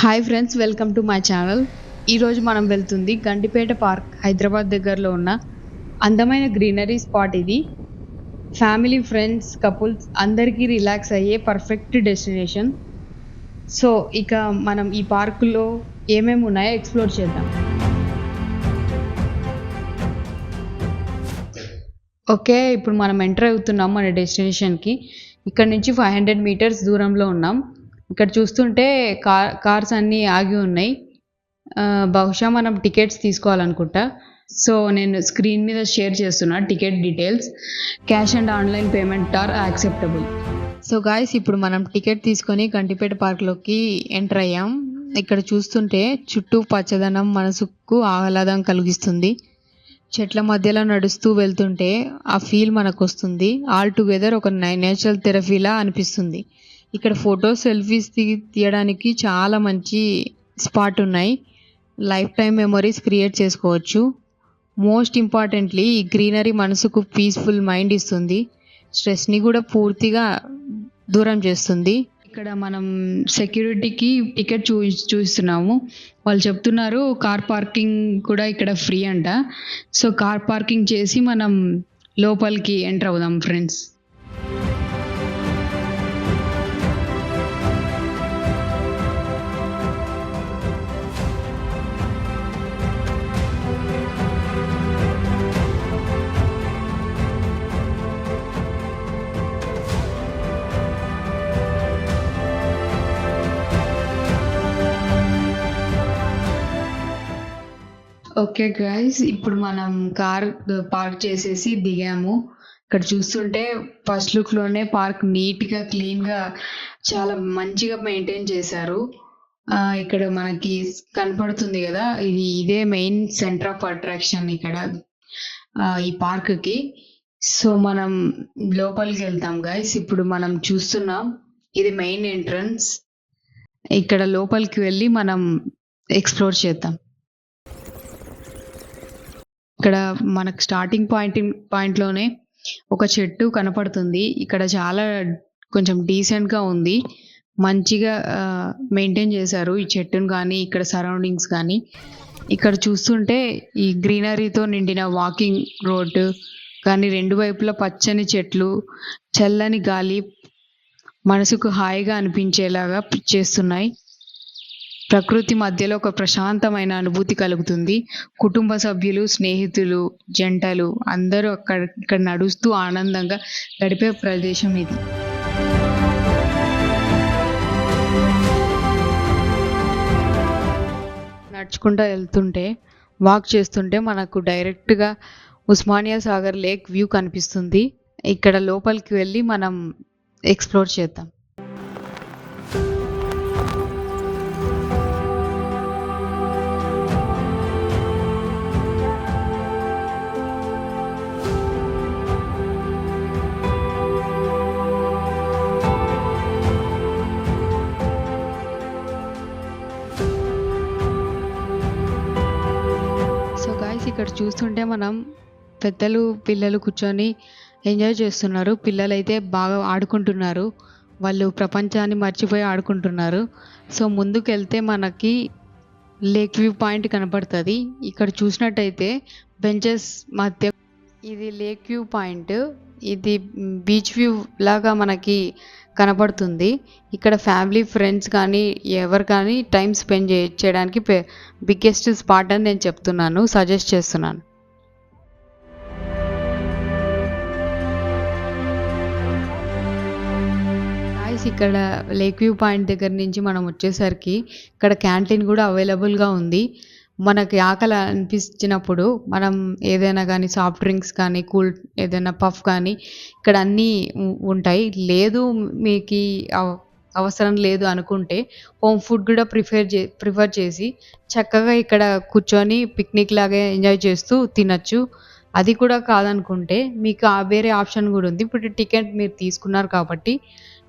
Hi friends welcome to my channel ఈరోజు మనం వెళ్తుంది గండిపేట పార్క్ హైదరాబాద్ దగ్గరలో ఉన్న అందమైన గ్రీనరీ స్పాట్ ఇది. ఫ్యామిలీ ఫ్రెండ్స్ కపుల్స్ అందరికీ రిలాక్స్ అయ్యే పర్ఫెక్ట్ డెస్టినేషన్ సో ఇక మనం ఈ పార్కులో ఏమేమి ఉన్నాయో ఎక్స్ప్లోర్ చేద్దాం. ఓకే ఇప్పుడు మనం ఎంటర్ అవుతున్నాం మన డెస్టినేషన్కి ఇక్కడ నుంచి ఫైవ్ హండ్రెడ్ మీటర్స్ దూరంలో ఉన్నాం. ఇక్కడ చూస్తుంటే కార్ కార్స్ అన్నీ ఆగి ఉన్నాయి. బహుశా మనం టికెట్స్ తీసుకోవాలనుకుంటా. సో నేను స్క్రీన్ మీద షేర్ చేస్తున్నా ticket details. Cash and online payment are acceptable. So guys ఇప్పుడు మనం టికెట్ తీసుకొని గంటిపేట పార్క్లోకి ఎంటర్ అయ్యాం. ఇక్కడ చూస్తుంటే చుట్టూ పచ్చదనం మనసుకు ఆహ్లాదం కలిగిస్తుంది. చెట్ల మధ్యలో నడుస్తూ వెళ్తుంటే ఆ ఫీల్ మనకు వస్తుంది ఆల్ టుగెదర్ ఒక నేచురల్ థెరపీలా అనిపిస్తుంది. ఇక్కడ ఫోటో సెల్ఫీస్ తీయడానికి చాలా మంచి స్పాట్ ఉన్నాయి. లైఫ్ టైం మెమరీస్ క్రియేట్ చేసుకోవచ్చు. మోస్ట్ ఇంపార్టెంట్లీ ఈ గ్రీనరీ మనసుకు పీస్ఫుల్ మైండ్ ఇస్తుంది. స్ట్రెస్ని కూడా పూర్తిగా దూరం చేస్తుంది. ఇక్కడ మనం సెక్యూరిటీకి టికెట్ చూ చూస్తున్నాము. వాళ్ళు చెప్తున్నారు కార్ పార్కింగ్ కూడా ఇక్కడ ఫ్రీ అంట. సో కార్ పార్కింగ్ చేసి మనం లోపలికి ఎంటర్ అవుదాం ఫ్రెండ్స్. ఓకే గైస్ ఇప్పుడు మనం కార్ పార్క్ చేసేసి దిగాము. ఇక్కడ చూస్తుంటే ఫస్ట్ లుక్లోనే పార్క్ నీట్గా క్లీన్గా చాలా మంచిగా మెయింటైన్ చేశారు. ఇక్కడ మనకి కనపడుతుంది కదా ఇది ఇదే మెయిన్ సెంటర్ ఆఫ్ అట్రాక్షన్ ఇక్కడ ఈ పార్క్కి. సో మనం లోపలికి వెళ్తాం గైస్ ఇప్పుడు మనం చూస్తున్నాం ఇది మెయిన్ ఎంట్రన్స్. ఇక్కడ లోపలికి వెళ్ళి మనం ఎక్స్ప్లోర్ చేద్దాం. ఇక్కడ మనకు స్టార్టింగ్ పాయింట్ పాయింట్లోనే ఒక చెట్టు కనపడుతుంది. ఇక్కడ చాలా కొంచెం డీసెంట్గా ఉంది. మంచిగా మెయింటైన్ చేశారు ఈ చెట్టును కానీ ఇక్కడ సరౌండింగ్స్ కానీ ఇక్కడ చూస్తుంటే ఈ గ్రీనరీతో నిండిన వాకింగ్ రోడ్డు కానీ రెండు వైపులా పచ్చని చెట్లు చల్లని గాలి మనసుకు హాయిగా అనిపించేలాగా చేస్తున్నాయి. ప్రకృతి మధ్యలో ఒక ప్రశాంతమైన అనుభూతి కలుగుతుంది. కుటుంబ సభ్యులు స్నేహితులు జంటలు అందరూ అక్కడ ఇక్కడ నడుస్తూ ఆనందంగా గడిపే ప్రదేశం ఇది. నడుచుకుంటూ వెళ్తుంటే వాక్ చేస్తుంటే మనకు డైరెక్ట్గా ఉస్మానియా సాగర్ లేక్ వ్యూ కనిపిస్తుంది. ఇక్కడ లోపలికి వెళ్ళి మనం ఎక్స్ప్లోర్ చేద్దాం. చూస్తుంటే మనం పెద్దలు పిల్లలు కూర్చొని ఎంజాయ్ చేస్తున్నారు. పిల్లలు అయితే బాగా ఆడుకుంటున్నారు. వాళ్ళు ప్రపంచాన్ని మర్చిపోయి ఆడుకుంటున్నారు. సో ముందుకెళ్తే మనకి లేక్ వ్యూ పాయింట్ కనపడుతుంది. ఇక్కడ చూసినట్టయితే బెంచెస్ మధ్య ఇది లేక్ వ్యూ పాయింట్. ఇది బీచ్ వ్యూ లాగా మనకి కనపడుతుంది ఇక్కడ ఫ్యామిలీ ఫ్రెండ్స్ కానీ ఎవరు కానీ టైం స్పెండ్ చే చేయడానికి బిగ్గెస్ట్ స్పాట్ అని నేను చెప్తున్నాను సజెస్ట్ చేస్తున్నాను. ఇక్కడ లేక్ వ్యూ పాయింట్ దగ్గర నుంచి మనం వచ్చేసరికి ఇక్కడ క్యాంటీన్ కూడా అవైలబుల్గా ఉంది. మనకి ఆకలి అనిపించినప్పుడు మనం ఏదైనా కానీ సాఫ్ట్ డ్రింక్స్ కానీ కూల్ ఏదైనా పఫ్ కానీ ఇక్కడ అన్నీ ఉంటాయి. లేదు మీకు అవసరం లేదు అనుకుంటే హోమ్ ఫుడ్ కూడా ప్రిఫర్ చే ప్రిఫర్ చేసి చక్కగా ఇక్కడ కూర్చొని పిక్నిక్ లాగా ఎంజాయ్ చేస్తూ తినచ్చు. అది కూడా కాదనుకుంటే మీకు ఆ వేరే ఆప్షన్ కూడా ఉంది. ఇప్పుడు టికెట్ మీరు తీసుకున్నారు కాబట్టి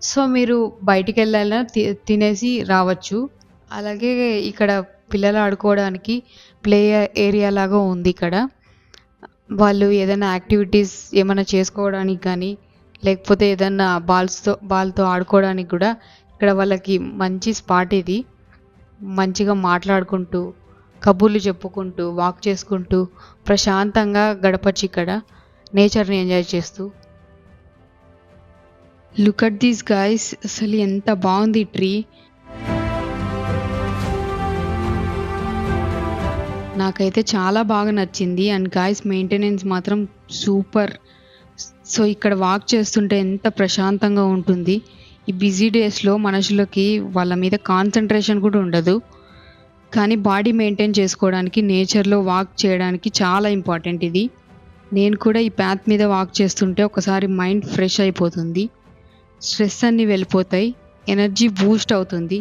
సో మీరు బయటికి వెళ్ళాలన్నా తి- తినేసి రావచ్చు. అలాగే ఇక్కడ పిల్లలు ఆడుకోవడానికి ప్లే ఏరియా లాగా ఉంది ఇక్కడ. వాళ్ళు ఏదైనా యాక్టివిటీస్ ఏమైనా చేసుకోవడానికి కానీ లేకపోతే ఏదైనా బాల్స్తో బాల్తో ఆడుకోవడానికి కూడా ఇక్కడ వాళ్ళకి మంచి స్పాట్ ఇది. మంచిగా మాట్లాడుకుంటూ కబుర్లు చెప్పుకుంటూ వాక్ చేసుకుంటూ ప్రశాంతంగా గడపచ్చు ఇక్కడ. నేచర్ని ఎంజాయ్ చేస్తూ. లుక్ అట్ దీస్ గాయస్ అసలు ఎంత బాగుంది ట్రీ నాకైతే చాలా బాగా నచ్చింది. అండ్ గాయస్ మెయింటెనెన్స్ మాత్రం సూపర్. సో ఇక్కడ వాక్ చేస్తుంటే ఎంత ప్రశాంతంగా ఉంటుంది. ఈ బిజీ డేస్లో మనుషులకి వాళ్ళ మీద కాన్సన్ట్రేషన్ కూడా ఉండదు. కానీ బాడీ మెయింటైన్ చేసుకోవడానికి నేచర్లో వాక్ చేయడానికి చాలా ఇంపార్టెంట్ ఇది. నేను కూడా ఈ ప్యాత్ మీద వాక్ చేస్తుంటే ఒకసారి మైండ్ ఫ్రెష్ అయిపోతుంది. స్ట్రెస్ అన్నీ వెళ్ళిపోతాయి. ఎనర్జీ బూస్ట్ అవుతుంది.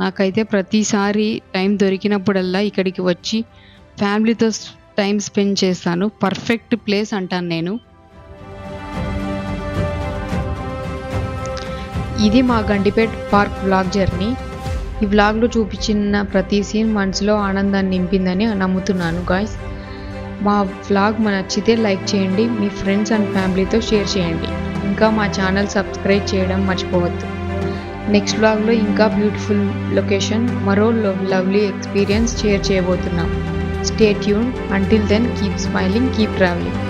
నాకైతే ప్రతిసారి టైం దొరికినప్పుడల్లా ఇక్కడికి వచ్చి ఫ్యామిలీతో టైం స్పెండ్ చేస్తాను. పర్ఫెక్ట్ ప్లేస్ అంటాను నేను. ఇది మా గండిపేట్ పార్క్ వ్లాగ్ జర్నీ. ఈ బ్లాగ్లో చూపించిన ప్రతి సీన్ మనసులో ఆనందాన్ని నింపిందని నమ్ముతున్నాను గాయస్. మా వ్లాగ్ నచ్చితే లైక్ చేయండి మీ ఫ్రెండ్స్ అండ్ ఫ్యామిలీతో షేర్ చేయండి. ఇంకా మా ఛానల్ సబ్స్క్రైబ్ చేయడం మర్చిపోవద్దు. నెక్స్ట్ బ్లాగ్లో ఇంకా బ్యూటిఫుల్ లొకేషన్ మరో లవ్లీ ఎక్స్పీరియన్స్ షేర్ చేయబోతున్నాం. Stay tune until then keep smiling keep travelling